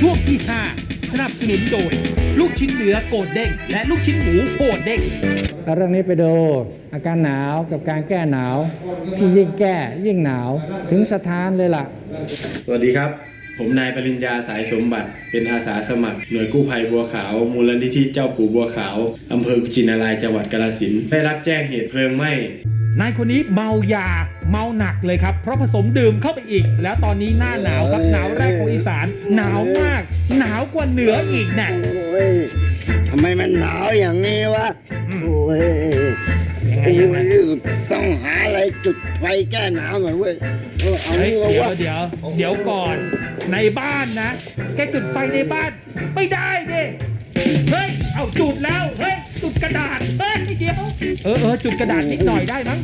ช่วงที่ 5 สนับสนุนโดย ลูกชิ้นเนื้อโกดเด้งและลูกชิ้นหมูโกดเด้งแล้วเรื่องนี้ไปดูอาการหนาวกับการแก้หนาว ที่ยิ่งแก้ยิ่งหนาวถึงสถานเลยล่ะ สวัสดีครับ ผมนายปริญญาสายสมบัติ เป็นอาสาสมัคร หน่วยกู้ภัยบัวขาว มูลนิธิเจ้าปู่บัวขาวอำเภอกุชินารายจังหวัดกาฬสินธุ์ได้รับแจ้งเหตุเพลิงไหม้ นายคนนี้เมายาเมาหนักเลยครับ เพราะผสมดื่มเข้าไปอีก แล้วตอนนี้หน้าหนาวครับหนาวแรกของอีสาน หนาวมาก หนาวกว่าเหนืออีกน่ะโอ้ยทำไมมันหนาวอย่างนี้วะโอ้ยยังไงโอ้ยังไงยต้องหาอะไรจุดไฟแก้หนาวหน่อยเว้ยเออเอาเฮ้ยนี่วะเดี๋ยววะเดี๋ยวเดี๋ยวก่อนในบ้านนะ แกจุดไฟในบ้าน ไม่ได้ดิเฮ้ยเอาจุดแล้วเฮ้ย จุดกระดาษเฮ้ยเดี๋ยวเออเออจุดกระดาษนิดหน่อยได้มั้ง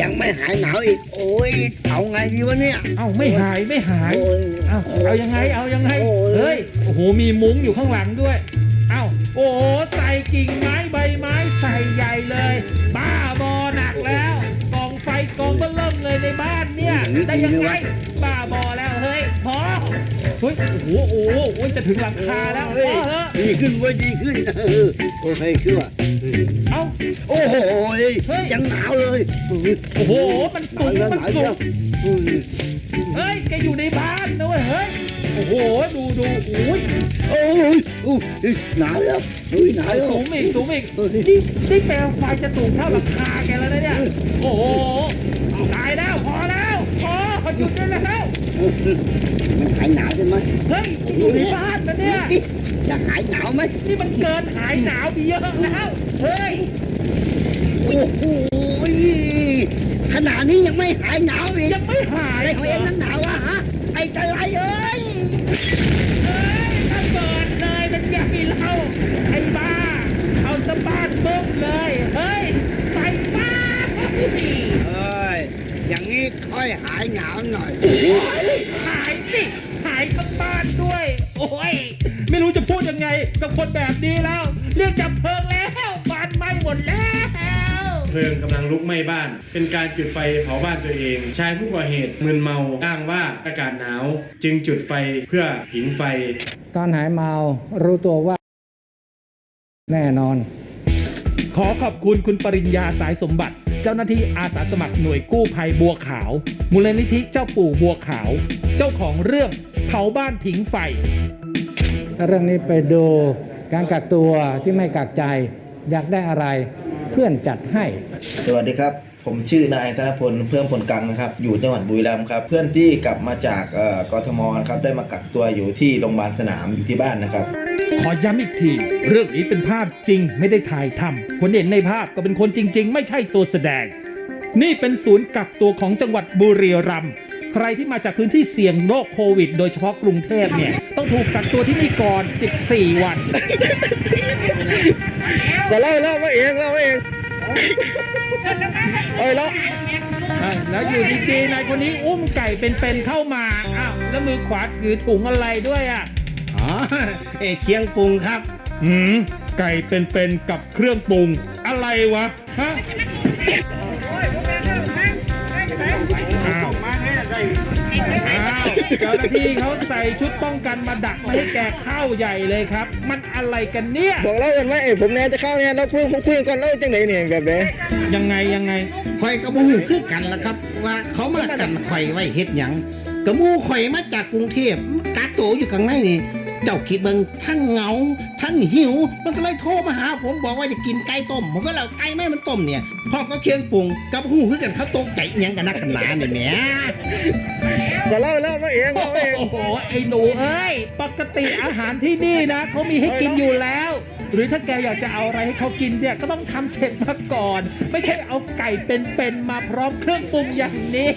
ยังไม่หายหนาวอีก โอ้ยเอาไงดีวะเนี่ย เอ้าไม่หายไม่หายโอ้ยเอาเอายังไงเอายังไงโอ้ยเฮ้ยโอ้โหมีมุ้งอยู่ข้างหลังด้วยเอ้าโอ้โหใส่กิ่งไม้ใบไม้ใส่ใหญ่เลย บ้าบอหนักแล้วกองไฟกองเบิ่มเริ่มเลยในบ้านเนี่ยได้ยังไงบ้าบอแล้วเฮ้ยพอ เฮ้ย โอ้โห โอ้โหโอ้ยจะถึงหลังคาแล้วพเฮ้ยอเถอะดีขึ้นเว้ยดีขึ้นเออโอ้ยขึ้นว่ะเอ้า โอ้โหเฮ้ย ยังหนาวเลยโอ้ยโอ้โห มันสูงหาวมันหาวสูเชียงวโอ้ยเฮ้ย แกอยู่ในบ้านนะเว้ย เฮ้ย โอ้โห ดูดูโอ้ยโอ้ยโอ้ยหนาวแล้วโอ้ยหนาวแล้วสูงอีก สูงอีกเออนี่นี่เปลวไฟจะสูงเท่าหลังคาแกแล้วนะเนี่ย โอ้โห มันหายหนาวใช่ไหมเฮ้ยอยู่ในบ้านนะเนี่ยอยากหายหนาวไหมนี่มันเกินหายหนาวไปเยอะแล้วเฮ้ยโอ้โหขนาดนี้ยังไม่หายหนาวอีกยังไม่หายอะไรเลยของเองนั่นหนาวอะฮะไอ้ตะไลเอ้ยเฮ้ยระเบิดเลยเป็นไงเล่าไอ้บ้าเอาสะบ้านบึ้มเลยเฮ้ยไฟบ้า เอ้ย อย่าง นี้ค่อยหายหนาวหน่อย หายสิ หายทั้งบ้านด้วย โอ้ย ไม่รู้จะพูดยังไงกับคนแบบนี้แล้ว เรียกจับเพลิงแล้วบ้านไหม้หมดแล้ว เพลิงกำลังลุกไหม้บ้าน เป็นการจุดไฟเผาบ้านตัวเอง ชายผู้ก่อเหตุมึนเมาอ้างว่าอากาศหนาว จึงจุดไฟเพื่อผิงไฟ ตอนหายเมารู้ตัวว่า แน่นอน ขอขอบคุณคุณปริญญาสายสมบัติ เจ้าหน้าที่อาสาสมัครหน่วยกู้ภัยบัวขาว มูลนิธิเจ้าปู่บัวขาว เจ้าของเรื่องเผาบ้านผิงไฟ เรื่องนี้ไปดูการกักตัวที่ไม่กักใจอยากได้อะไรเพื่อนจัดให้ สวัสดีครับ ผมชื่อนายธนพลเพื่อนผลกังนะครับ อยู่จังหวัดบุรีรัมย์ครับ เพื่อนที่กลับมาจากเอ่อกทมนะครับได้มากักตัวอยู่ที่โรงพยาบาลสนามอยู่ที่บ้านนะครับ ขอย้ำอีกที เรื่องนี้เป็นภาพจริงไม่ได้ถ่ายทำคนเห็นในภาพก็เป็นคนจริง ๆ ไม่ใช่ตัวแสดง นี่เป็นศูนย์กักตัวของจังหวัดบุรีรัมย์ใครที่มาจากพื้นที่เสี่ยงโรคโควิด โดยเฉพาะกรุงเทพเนี่ย ต้องถูกกักตัวที่นี่ก่อน 14 วันจะเล่าเล่ามาเองเล่าเอง เอ้ยแล้วอะแล้วอยู่ดีๆนายคนนี้อุ้มไก่เป็นๆเข้ามาอ้าวแล้วมือขวาถือถุงอะไรด้วยอะ อ๋อเอเคียงปรุงครับ หืมไก่เป็นๆกับเครื่องปรุงอะไรวะฮะ เจ้าหน้าที่เขาใส่ชุดป้องกันมาดักไม่ให้แกเข้าใหญ่เลยครับ มันอะไรกันเนี่ยบอกเล่ากันว่าเอ้ยผมแน่จะเข้าเนี่ยเราคุยคุยกันเล่าจังไหนเนี่ยแบบนี้ยังไงยังไงข่อยกับหมูคือกันล่ะครับ ว่าเขามากันข่อยไว้เฮ็ดหยังกับหมูข่อยมาจากกรุงเทพกาโตอยู่ข้างในนี่เจ้าคิดเบิ่งทั้งเหงา ทั้งหิว มันก็เลยโทรมาหา ผมบอกว่าจะกินไก่ต้มผมก็เลยเอาไก่แม่มันต้มเนี่ยพร้อมก็เคียงปรุงกับหูคือกันเขาตกใจอิหยังกันนักกันหนาเนี่ยแหม จะเล่าเล่ามาเองเล่าเอง โอ้โห ไอ้หนูเอ้ย ปกติอาหารที่นี่นะ เขามีให้กินอยู่แล้ว หรือถ้าแกอยากจะเอาอะไรให้เขากินเนี่ย ก็ต้องทำเสร็จมาก่อน ไม่ใช่เอาไก่เป็นๆมาพร้อมเครื่องปรุงอย่างนี้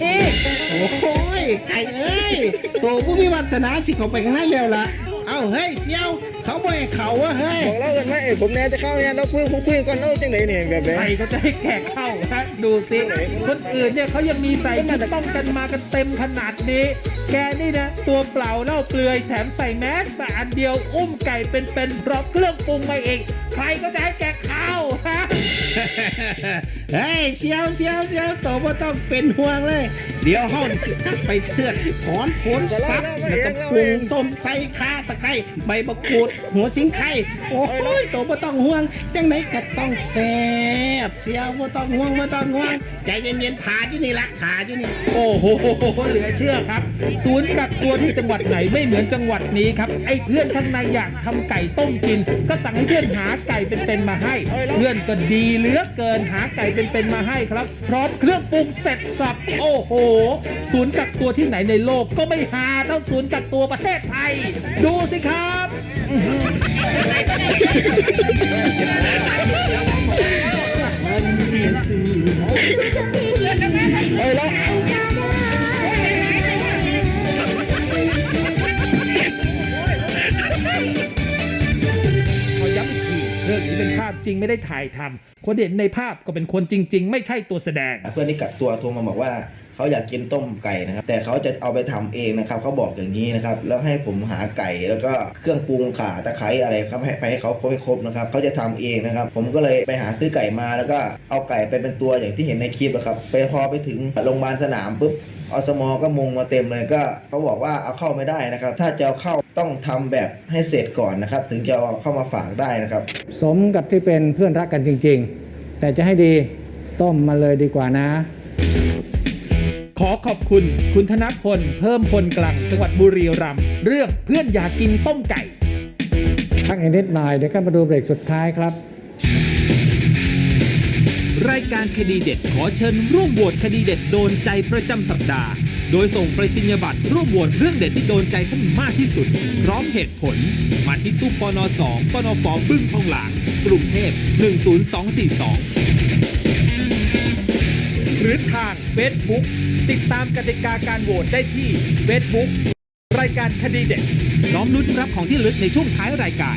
โอ้ยไก่เอ้ย โตผู้มีวาสนาสิเข้าไปข้างในแล้วล่ะ เอาเฮ้ยเซียวเขาบ่ให้เขาอะเฮ้ยบอกเล่ากันไหมเอ้ยผมแน่จะเข้าเนี่ยเราคุยคุยคุยกันเล่าจังไหนเนี่ยแบบไหนใครก็จะให้แขกเข้าฮะดูสิคนอื่นเนี่ยเขายังมีใส่ชุดป้องกันมากันเต็มขนาดนี้ แกนี่นะตัวเปล่าเล่าเปลือยแถมใส่แมสมาอันเดียวอุ้มไก่เป็นๆพร้อมเครื่องปรุงมาเองใครก็จะให้แกเข้าฮะเฮ้ยเสียวเสียวเสียวโตบ่ต้องเป็นห่วงเลย เดี๋ยวห้องสิกลับไปเสื้อถอนผลซับแล้วก็ปรุงต้มใส่ข่าตะไคร้ใบมะกรูดหัวสิงไข่โอ้ยโตบ่ต้องห่วง จังไหนก็ต้องแซ่บเสียวบ่ต้องห่วงบ่ต้องห่วง ใจเย็นๆทาอยู่นี่ละทาอยู่นี่โอ้โหเหลือเชื่อครับ ศูนย์กักตัวที่จังหวัดไหนไม่เหมือนจังหวัดนี้ครับไอ้เพื่อนข้างในอยากทำไก่ต้มกิน ก็สั่งให้เพื่อนหาไก่เป็นๆมาให้ เพื่อนก็ดีเหลือเกินหาไก่เป็นๆมาให้ครับ พร้อมเครื่องปรุงเสร็จสับโอ้โห ศูนย์กักตัวที่ไหนในโลกก็ไม่หาเท่าศูนย์กักตัวประเทศไทย ดูสิครับ เป็นภาพจริงไม่ได้ถ่ายทำคนเห็นในภาพก็เป็นคนจริง ๆ ไม่ใช่ตัวแสดง เพื่อนที่กักตัวโทรมาบอกว่า เขาอยากกินต้มไก่นะครับ แต่เขาจะเอาไปทำเองนะครับเขาบอกอย่างนี้นะครับ แล้วให้ผมหาไก่แล้วก็เครื่องปรุงข่าตะไคร้อะไรครับให้ไปให้เขาครบให้ครบนะครับเขาจะทำเองนะครับ ผมก็เลยไปหาซื้อไก่มาแล้วก็เอาไก่ไปเป็นตัวอย่างที่เห็นในคลิปนะครับไปพอไปถึงโรงพยาบาลสนามปุ๊บอสมอก็มุงมาเต็มเลยก็เขาบอกว่าเอาเข้าไม่ได้นะครับ ถ้าจะเอาเข้าต้องทำแบบให้เสร็จก่อนนะครับ ถึงจะเอาเข้ามาฝากได้นะครับ สมกับที่เป็นเพื่อนรักกันจริง ๆ แต่จะให้ดีต้มมาเลยดีกว่านะ ขอขอบคุณ คุณธนพล เพิ่มพลกลัง จังหวัดบุรีรัมย์เรื่องเพื่อนอยากกินต้มไก่พักอีกนิดหน่อยเดี๋ยวกันมาดูเบรกสุดท้ายครับ รายการคดีเด็ดขอเชิญร่วมโหวตคดีเด็ดโดนใจประจำสัปดาห์ โดยส่งไปรษณียบัตรร่วมโหวตเรื่องเด็ดที่โดนใจท่านมากที่สุด พร้อมเหตุผล มาที่ตู้ปน2ปนฟบึ้งทองหลางกรุงเทพ10242ห รือทาง Facebook ติดตามกติกาการโหวตได้ที่ Facebook รายการคดีเด็ดน้อมลุ้นรับของที่ลึกในช่วงท้ายรายการ